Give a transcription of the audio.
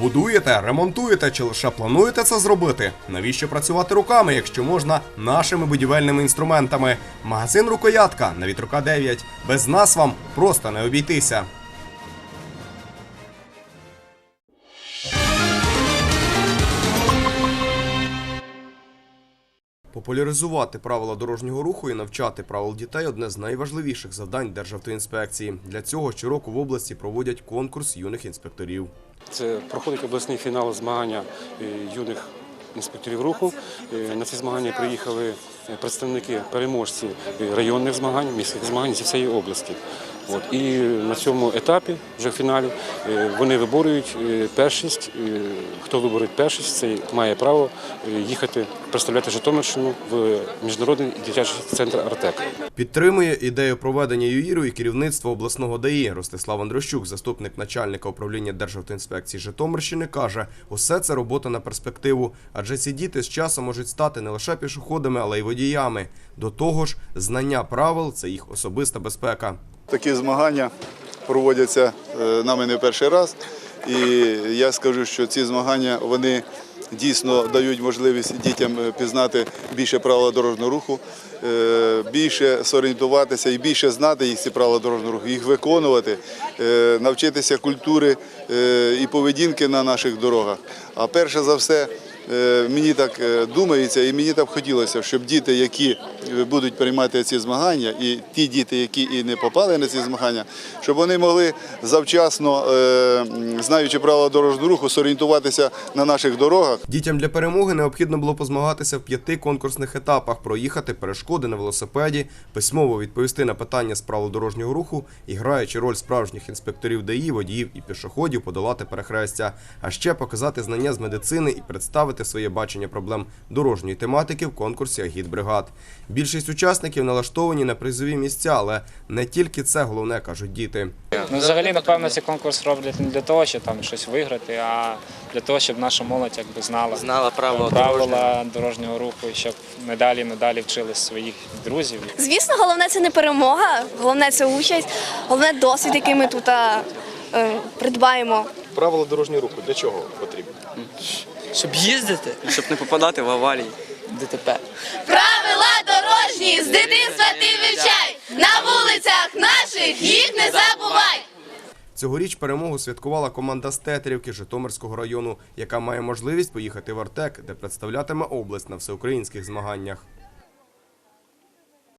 Будуєте, ремонтуєте чи лише плануєте це зробити? Навіщо працювати руками, якщо можна нашими будівельними інструментами? Магазин Рукоятка на вітрука 9. Без нас вам просто не обійтися. Популяризувати правила дорожнього руху і навчати правил дітей одне з найважливіших завдань Державтоінспекції. Для цього щороку в області проводять конкурс юних інспекторів. Це проходить обласний фінал змагання е, юних інспекторів руху. Е, На ці змагання приїхали е, представники переможці е, районних змагань, міських змагань зі всієї області. От. І на цьому етапі, вже фіналі, е, вони виборюють е, першість. Е, Хто виборить першість, цей має право їхати представляти Житомирщину в міжнародний дитячий центр Артек. Підтримує ідею проведення ЮІРу і керівництво обласного ДАІ. Ростислав Андрощук, заступник начальника управління Державтоінспекції Житомирщини, каже, усе це робота на перспективу, адже ці діти з часом можуть стати не лише пішоходами, але й водіями. До того ж, знання правил це їх особиста безпека. Такі змагання проводяться е, нами не перший раз. І я скажу, що ці змагання вони дійсно дають можливість дітям е, пізнати більше правила дорожнього руху, е, більше зорієнтуватися і більше знати їх ці правила дорожнього руху, їх виконувати, навчитися культури і поведінки на наших дорогах. А перше за все. Е, Мені так е, думається, і мені так хотілося, щоб діти, які е, будуть приймати ці змагання, і ті діти, які і не попали на ці змагання, щоб вони могли завчасно, знаючи правила дорожнього руху, зорієнтуватися на наших дорогах. Дітям для перемоги необхідно було позмагатися в п'яти конкурсних етапах, проїхати перешкоди на велосипеді, письмово відповісти на питання з правил дорожнього руху і граючи роль справжніх інспекторів ДАІ, водіїв і пішоходів, подолати перехрестя, а ще показати знання з медицини і представити своє бачення проблем дорожньої тематики в конкурсі агітбригад. Більшість учасників налаштовані на призові місця, але не тільки це головне кажуть діти. Ну, взагалі, напевно, цей конкурс роблять не для того, щоб там щось виграти, а для того, щоб наша молодь якби знала, Знала правила правила дорожнього руху, і щоб надалі надалі вчили своїх друзів. Звісно, головне це не перемога, головне це участь, головне досвід, який ми тут е, придбаємо. Правила дорожнього руху для чого потрібні? Щоб їздити, щоб не попадати в аварії. ДТП. Правила дорожні з дитинства ти вивчай, на вулицях наших їх не забувай. Цьогоріч перемогу святкувала команда з Тетерівки Житомирського району, яка має можливість поїхати в Артек, де представлятиме область на всеукраїнських змаганнях.